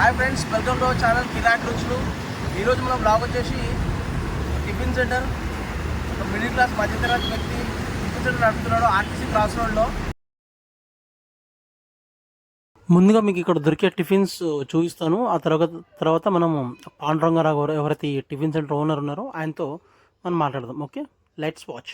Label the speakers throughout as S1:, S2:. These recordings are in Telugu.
S1: Hi friends welcome to our channel Kirak Ruchulu. ఈరోజు మనం బ్లాగ్ వచ్చేసి టిఫిన్ సెంటర్. ఒక మిడిల్ క్లాస్ మధ్యతరగతి వ్యక్తి టిఫిన్ సెంటర్ నడుపుతున్నాడు ఆర్టీసీ క్రాస్ రోడ్లో.
S2: ముందుగా మీకు ఇక్కడ దొరికే టిఫిన్స్ చూపిస్తాను. ఆ తర్వాత తర్వాత మనం పాండురంగారావు ఎవరైతే టిఫిన్ సెంటర్ ఓనర్ ఉన్నారో ఆయనతో మనం మాట్లాడదాం ఓకే? లెట్స్ వాచ్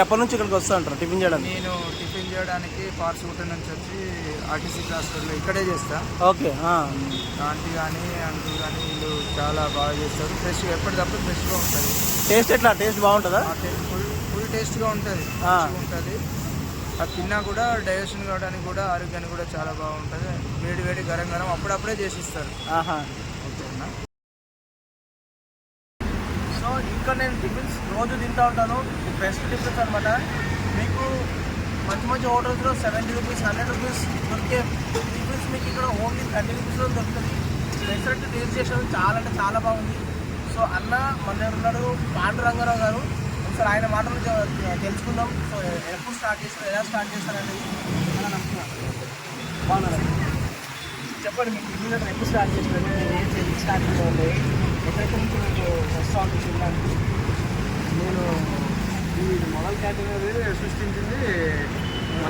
S2: మీరు ఎప్పటి నుంచి ఇక్కడికి వస్తూ ఉంటారు టిఫిన్ చేయడానికి?
S3: నేను టిఫిన్ చేయడానికి పార్సుగుట్ట నుంచి వచ్చి ఆర్టీసీ క్లాస్ రోడ్లో ఇక్కడే చేస్తా.
S2: ఓకే.
S3: ఆంటీ కానీ అంకుల్ కానీ వీళ్ళు చాలా బాగా చేస్తారు. ఫ్రెష్ ఎప్పటికప్పుడు ఫ్రెష్గా ఉంటుంది.
S2: టేస్ట్ ఎట్లా? టేస్ట్ బాగుంటుందా?
S3: ఫుల్ ఫుల్ టేస్ట్గా ఉంటుంది. ఉంటుంది. అది తిన్నా కూడా డైజెషన్ కావడానికి కూడా ఆరోగ్యానికి కూడా చాలా బాగుంటుంది. వేడి వేడి గరం గరం అప్పుడప్పుడే చేసిస్తారు.
S2: ఆహా.
S3: ఓకేనా?
S1: సో ఇక్కడ నేను రోజు తింటూ ఉంటాను. బెస్ట్ డిఫరెన్స్ అనమాట మీకు మంచి మంచి హోటల్స్లో సెవెంటీ రూపీస్ హండ్రెడ్ రూపీస్ దొరికే టిఫిన్స్ మీకు ఇక్కడ ఓన్లీ థర్టీ రూపీస్లో దొరుకుతుంది. రెస్టారెంట్ టేస్ట్ చేసేది చాలా అంటే చాలా బాగుంది. సో అన్న మన దగ్గర ఉన్నాడు పాండు రంగారావు గారు. ఒకసారి ఆయన మాటలు తెలుసుకుందాం. సో ఎప్పుడు స్టార్ట్ చేస్తారు ఎలా స్టార్ట్ చేస్తారనేది అలా నమ్ముతున్నాను బాగున్నారు? చెప్పండి మీకు ఇల్లు ఎప్పుడు స్టార్ట్ చేస్తారు? స్టార్ట్ చేసి స్టార్టింగ్ ఎక్కడెక్కడ నుంచి మీకు రెస్టారెంట్ ఉంటుంది
S4: నేను ఈ క్యాటరింగ్ అనేది సృష్టించింది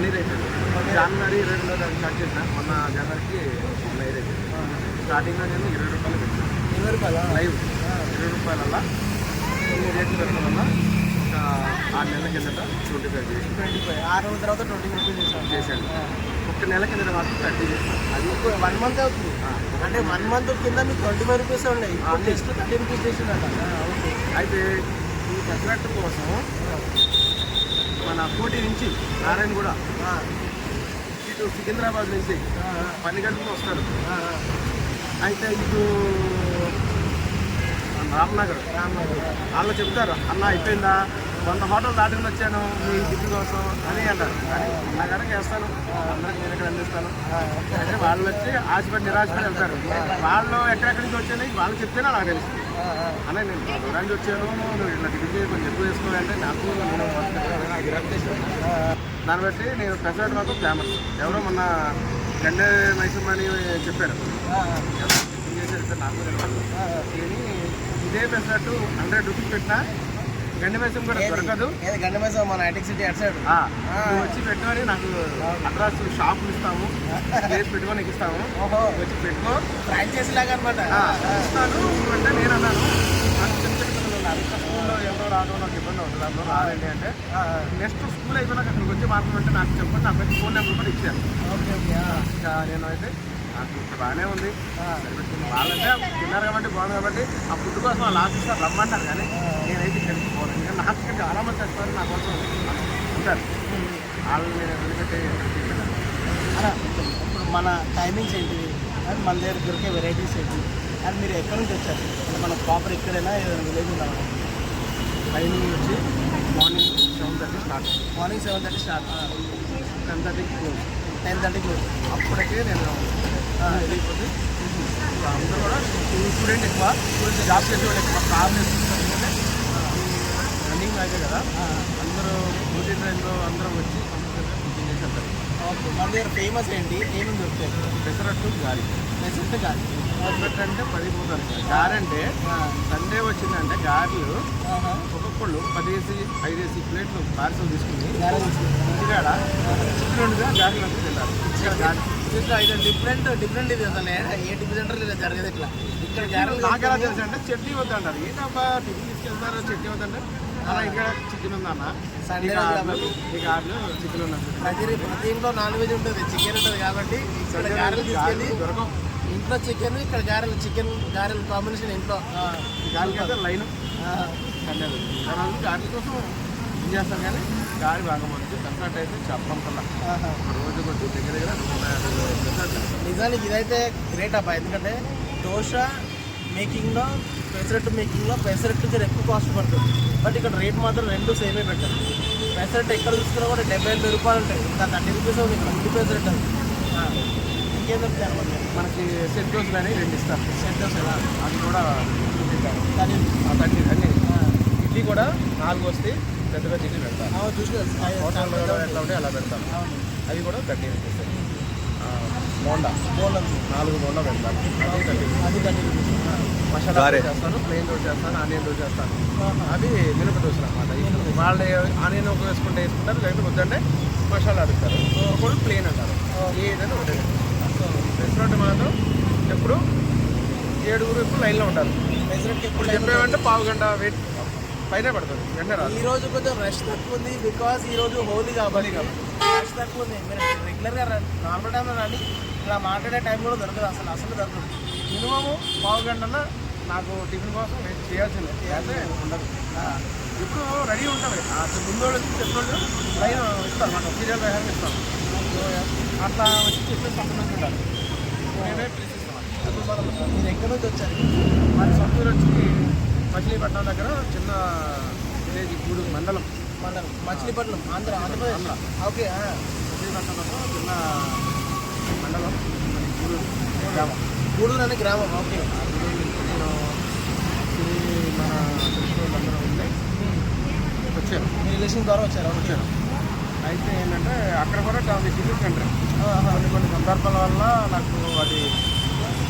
S4: ఇయర్ అయిపోయింది జనవరి ఇరవై రెండో తారీఖు స్టార్ట్ చేసిన. మొన్న జనవరికి ఇయర్ అయిపోయింది స్టార్టింగ్లో నేను ఇరవై రూపాయలు పెట్టాను.
S1: ఇరవై రూపాయల?
S4: లైవ్ ఇరవై రూపాయలల్లా కొన్ని రేట్లు పెట్టడం వల్ల ఒక ఆరు నెలల కిందట ట్వంటీ ఫైవ్ చేసి
S1: ట్వంటీ ఫైవ్ ఆరు రోజుల తర్వాత ట్వంటీ రూపీస్ చేశాను.
S4: చేశాను. ఒక నెల కిందట మాత్రం థర్టీ చేశాను
S1: అది వన్ మంత్ అవుతుంది. అంటే వన్ మంత్ కింద మీకు ట్వంటీ ఫైవ్ రూపీస్ ఉన్నాయి నెక్స్ట్ థర్టీ రూపీస్ చేసిందంట.
S4: అయితే ఈ కోసం మన కోటి నుంచి నారాయణగూడ ఇటు సికింద్రాబాద్ నుంచి పని గంటలకు వస్తారు అయితే ఇటు రామ్నగర్. వాళ్ళు చెప్తారు అన్న అయిపోయిందా? వంద హోటల్ దాటుకుని వచ్చాను మీ టిఫిన్ కోసం అని అంటారు. కానీ అన్న కనుక వేస్తాను అందరికి నేను ఎక్కడ అందిస్తాను. అంటే వాళ్ళు వచ్చి ఆశపడి నిరాశపడి వెళ్తారు. వాళ్ళు ఎక్కడెక్కడి నుంచి వచ్చాయి వాళ్ళు చెప్తేనే అలా తెలుస్తుంది. అన్న నేను దూరానికి వచ్చాను. నువ్వు ఇట్లా చేయి కొంచెం ఎక్కువ వేసుకోవాలంటే నాకు. దాన్ని బట్టి నేను పెసరట్ మాకు ఫేమస్ ఎవరో మొన్న గండే మైసమ్మ అని చెప్పారు. సార్ నాకు ఇదే పెసరట్టు హండ్రెడ్ రూపీస్ పెట్టినా గండి మైసం కూడా దొరకదు.
S1: ఏది గండ మీద మన ఐటెక్ సిటీ అటు సైడ్.
S4: వచ్చి పెట్టుకొని నాకు అడ్రస్ షాపులు ఇస్తాము ప్లేస్ పెట్టుకొని ఇస్తాము
S1: ఓహో.
S4: వచ్చి పెట్టుకో.
S1: ఫ్రాంచైజీ లాగా అనమాట
S4: ఇస్తాను. అంటే నేను అన్నాను. స్కూల్లో ఎవరో రావడం నాకు ఇబ్బంది అవుతుంది. అందులో రాదండి అంటే. నెక్స్ట్ స్కూల్ అయిపోయినాక అక్కడికి వచ్చి మార్గం అంటే నాకు చెప్పండి. నాకు ఫోన్ నెంబర్ కూడా ఇచ్చాను
S1: ఓకే ఓకే
S4: నేను అయితే బాగానే ఉంది. వాళ్ళంటే తిన్నారు కాబట్టి బాగుంది కాబట్టి ఆ ఫుడ్ కోసం వాళ్ళు ఆఫీసర్ రమ్మంటారు కానీ నేనైతే ఇక్కడికి పోను. ఇంకా నాకు ఇక్కడ చాలా మంది నా కోసం ఉంటారు. వాళ్ళు నేను.
S1: అలా ఇప్పుడు మన టైమింగ్స్ ఏంటివి అండ్ మన దగ్గర దొరికే వెరైటీస్ ఏంటి? అండ్ మీరు ఎక్కడి నుంచి వచ్చారు? అంటే మన ప్రాపర్ ఎక్కడైనా ఏదైనా విలేజ్ ఉందా?
S4: టైమింగ్ వచ్చి morning seven thirty start
S1: morning seven thirty start
S4: ten థర్టీకి క్లోజ్
S1: టెన్ థర్టీకి
S4: అప్పటికే నేను వెళ్ళిపోతే అందరూ కూడా స్టూడెంట్ ఎక్కువ స్టూడెంట్ జాబ్ చేసే వాళ్ళు ఎక్కువ కార్ రన్నింగ్ అయితే కదా. అందరూ డ్యూటీ ట్రైన్లో అందరం వచ్చి టిఫిన్ చేసి వెళ్తారు
S1: ఓకే. మన దగ్గర ఫేమస్ ఏంటి? ఏమేమి దొరుకుతాయి?
S4: పెసరట్టు గాలి.
S1: రెసిపీ కాదు
S4: పెసరట్టు అంటే పది పోతారు. గారె అంటే సండే వచ్చిందంటే గారెలు ఒక్కొక్కళ్ళు పదేసి ఐదేసి ప్లేట్లు పార్సల్ తీసుకుని ఇంటికాడ చికెన్గా గారెలు అంటే తింటారు. ఇక్కడ గారెలు.
S1: ఇట్లా ఇది డిఫరెంట్ డిఫరెంట్ ఇది అసలు. ఏ- సెంటర్ ఇలా జరగదు ఇట్లా ఇక్కడ గ్యారెల్
S4: నాకు ఎలా తెలుసు అంటే చట్నీ వద్ద అంటారు ఏంటబ్బా టిఫిన్ తీసుకెళ్తారు చట్నీ వద్దంటే అలా ఇక్కడ చికెన్ ఉందన్న. ఈ కార్లు చికెన్ ఉన్నది
S1: ప్రతి ప్రతి ఇంట్లో నాన్ వెజ్ ఉంటుంది. చికెన్ ఉంటుంది కాబట్టి ఇక్కడ గారెలు తీసుకెళ్ళి
S4: దొరకవు.
S1: ఇంట్లో చికెన్ ఇక్కడ గారెలు చికెన్ గారెలు కాంబినేషన్ ఇంట్లో. ఆ,
S4: గాలికి అయితే లైన్ తర్వాత గాలి కోసం ఏం చేస్తాం కానీ గాలి బాగా మంచి అయితే చెప్పడం కల్లా రోజు కొద్ది దగ్గర దగ్గర.
S1: నిజానికి ఇదైతే గ్రేట్ అబ్బా. ఎందుకంటే దోశ మేకింగ్లో పెసరట్టు మేకింగ్లో పెసరట్టు జర ఎక్కువ కాస్ట్ పడుతుంది. బట్ ఇక్కడ రేట్ మాత్రం రెండు సేమే పెట్టారు. పెసరట్టు ఎక్కడ చూసుకున్నా కూడా డెబ్బై ఎనభై రూపాయలు ఉంటాయి. ఇంకా థర్టీ రూపీస్ ఉంది ఇక్కడ ఇంటి పెసరట్టు అది. ఇంకేం దొరుకుతాయి అనమాట
S4: మనకి సెట్ దోశలు అని రెండు ఇస్తారు.
S1: సెట్ దోశ ఎలా?
S4: అది కూడా తింటారు
S1: కానీ
S4: ఆ తండ్రి అన్ని ఇడ్లీ కూడా నాలుగు వస్తే పెద్దగా చికెన్ పెడతారు.
S1: అవును చూసి
S4: హోటల్లో ఎట్లా ఉంటే అలా పెడతారు. అవి కూడా థర్టీ రూపీస్ బోండా.
S1: బోనస్
S4: నాలుగు బోండా పెడతారు. అది థర్టీ
S1: అది థర్టీ రూపీస్
S4: మసాలా చేస్తాను ప్లెయిన్ దోశ చేస్తాను ఆనియన్ దోశ చేస్తాను అవి మినప దోశలు అనమాట వాళ్ళు ఆనియన్ ఒక వేసుకుంటే వేసుకుంటారు లేకపోతే వద్దంటే మసాలా అడుగుతారు. ఒకళ్ళు ప్లెయిన్ అంటారు. ఏదైనా ఒకటే. రెస్టారెంట్ మాత్రం ఎప్పుడు ఏడుగురు ఎప్పుడు లైన్లో ఉంటారు. ఇప్పుడు చెప్పేమంటే పావు గంట వెయిట్ పైన పడుతుంది వెంటనే రాదు.
S1: ఈ రోజు కొంచెం రష్ తక్కువ ఉంది బికాస్ ఈ రోజు హోలీ కాబట్టి. రష్ తక్కువ ఉంది. మీరు రెగ్యులర్గా నార్మల్ టైంలో రండి. ఇలా మాట్లాడే టైం కూడా దొరకదు అసలు అసలు దొరకదు.
S4: మినిమము పావు గంట నాకు టిఫిన్ కోసం వెయిట్ చేయాల్సిందే. చేస్తే ఉండదు. ఇప్పుడు రెడీ ఉంటుంది ఆ ముందు వాళ్ళు వచ్చి చెప్పినోళ్ళు లైన్ ఇస్తారు మాకు సీరియల్ ఇస్తాం అట్లా వచ్చి చెప్పేసి పక్కన ఉండాలి మేమే పిలిచిస్తాం
S1: అసలు మీరు ఎక్కడి నుంచి వచ్చారు
S4: మన సొంతూరు వచ్చి మచిలీపట్నం దగ్గర చిన్న విలేజ్ గూడు మండలం
S1: మండలం మచిలీపట్నం ఆంధ్ర ఆంధ్రప్రదేశ్ ఓకే మచిలీపట్నం
S4: మచిలీపట్నంలో చిన్న మండలం గూడూరు గ్రామం
S1: గూడూరు అనే గ్రామం ఓకే
S4: ఆ నేను మన తెలిసిన ఉంది వచ్చారు వచ్చాను
S1: మీ రిలేషన్ ద్వారా వచ్చారు ఓకే
S4: వచ్చాను అయితే ఏంటంటే అక్కడ కూడా చాలా టిఫిన్ సెంటర్. కొన్ని కొన్ని సందర్భాల వల్ల నాకు అది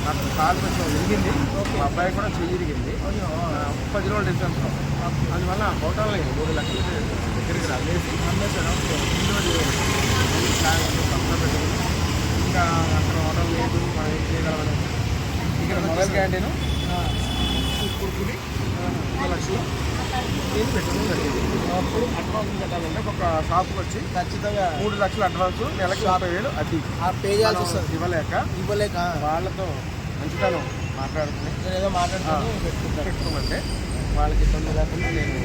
S4: నాకు కాలు కొంచెం విరిగింది. మా అబ్బాయి కూడా చెయ్యి.
S1: ఆ,
S4: పది రోజులు డిస్టెన్స్ అందువల్ల హోటల్ మూడు లక్షలు దగ్గరికి రాలేసి
S1: అమ్మేశారు.
S4: ఇంకా అక్కడ హోటల్ లేదు. మనం ఏం చేయగలమని ఇక్కడ మొబైల్ క్యాంటీన్ ఒక లక్షలు. నేను పెట్టుకుని జరిగింది అప్పుడు అడ్వాన్స్ కట్టాలంటే ఒక షాప్కి వచ్చి
S1: ఖచ్చితంగా.
S4: మూడు లక్షల అడ్వాన్స్ నెలకి యాభై వేలు అద్దె
S1: ఆ పే చేయాల్సి వస్తుంది.
S4: ఇవ్వలేక
S1: ఇవ్వలేక
S4: వాళ్ళతో మంచితనం మాట్లాడుకుని
S1: నేను ఏదో మాట్లాడుతాను పెట్టుకుంటాను.
S4: పెట్టుకోమంటే వాళ్ళకి ఇబ్బంది లేకుండా నేను.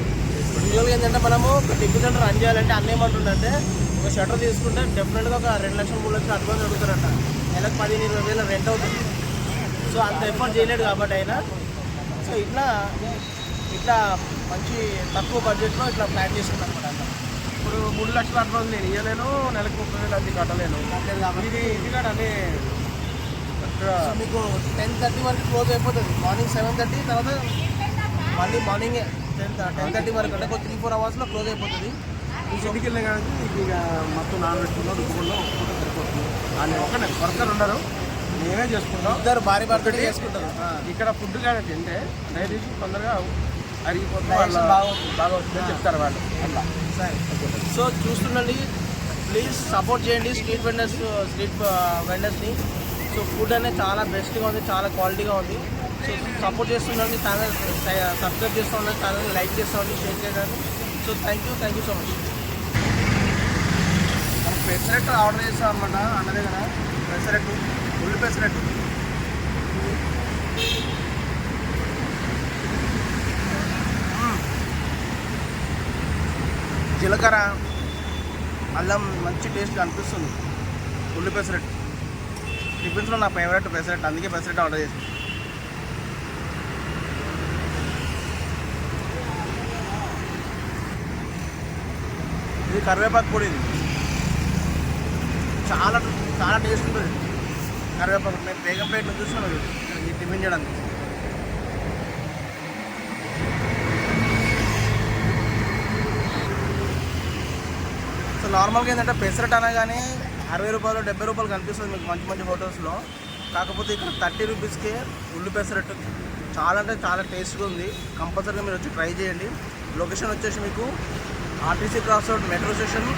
S1: యూజువల్గా ఏంటంటే మనము టిఫిన్ సెంటర్ రన్ చేయాలంటే అన్నీ ఏమంటుందంటే ఒక షటర్ తీసుకుంటే డెఫినెట్గా ఒక రెండు లక్షలు మూడు లక్షలు అడ్వాన్స్ అడుగుతారంట. నెలకు పదిహేను ఇరవై వేల రెంట్ అవుతుంది. సో అంత ఎఫర్ట్ చేయలేడు కాబట్టి అయినా సో ఇట్లా ఇట్లా మంచి తక్కువ బడ్జెట్లో ఇట్లా ప్లాన్ చేసుకున్నాను అనమాట
S4: ఇప్పుడు మూడు లక్షల అడ్వాన్స్ నేను ఇవ్వలేను నెలకు ముప్పై వేలు అద్దె కట్టలేను. ఇది ఇంటికాడ అన్ని
S1: మీకు టెన్ థర్టీ వరకు క్లోజ్ అయిపోతుంది. మార్నింగ్ సెవెన్ థర్టీ తర్వాత మళ్ళీ మార్నింగ్ టెన్ టెన్ థర్టీ వరకు అంటే ఒక త్రీ ఫోర్ అవర్స్లో క్లోజ్ అయిపోతుంది.
S4: ఈ ఇంటికి వెళ్ళిన కానీ ఇక మొత్తం నానబెట్టుకున్నా రుబ్బుకున్నా ఒక్కొక్క సరిపోతుంది. అని ఒకనే వర్కర్ ఉండరు. నేనే చేసుకుంటాం.
S1: ఇద్దరు భార్య భర్తలు చేసుకుంటారు.
S4: ఇక్కడ ఫుడ్ కానీ తింటే డైజెషన్ తొందరగా అరిగిపోతుంది వాళ్ళ. బాగవుతుందని చెప్తారు వాళ్ళు. అట్లా.
S1: సో చూస్తుండండి ప్లీజ్ సపోర్ట్ చేయండి స్ట్రీట్ వెండర్స్ స్ట్రీట్ వెండర్స్ని సో ఫుడ్ అనేది చాలా బెస్ట్గా ఉంది చాలా క్వాలిటీగా ఉంది. సో సపోర్ట్ చేస్తుండండి ఛానల్ సబ్స్క్రైబ్ చేస్తూ ఉండండి ఛానల్ లైక్ చేస్తూ ఉండండి షేర్ చేయండి. So thank you thank you so much మనం పెసరెట్ ఆర్డర్ చేస్తాం అనమాట అన్నదే కదా. పెసరెట్ ఉల్లి పెసరెట్ జీలకర్ర అల్లం మంచి టేస్ట్ అనిపిస్తుంది. ఉల్లి పెసరెట్. టిఫిన్స్లో నా ఫేవరెట్ పెసరెట్. అందుకే పెసరెట్ ఆర్డర్ చేసి ఇది కరివేపాకు పొడి ఇది. చాలా చాలా టేస్ట్ ఉంటుంది. కరివేపాకు. మేము బేగంపేట నుంచి ఈ టిఫిన్ చేయడానికి. నార్మల్గా ఏంటంటే పెసరట్ అనగానే అరవై రూపాయలు డెబ్బై రూపాయలు కనిపిస్తుంది మీకు మంచి మంచి హోటల్స్లో. కాకపోతే ఇక్కడ థర్టీ రూపీస్కే ఉల్లి పెసరట్టు. చాలా అంటే చాలా టేస్ట్గా ఉంది. కంపల్సరీగా మీరు వచ్చి ట్రై చేయండి. లొకేషన్ వచ్చేసి మీకు RTC cross road metro station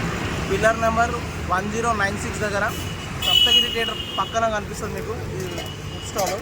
S1: pillar number one zero nine six దగ్గర. సప్తగిరి థియేటర్ పక్కన కనిపిస్తుంది మీకు. ఈ ఫుడ్ స్టాల్.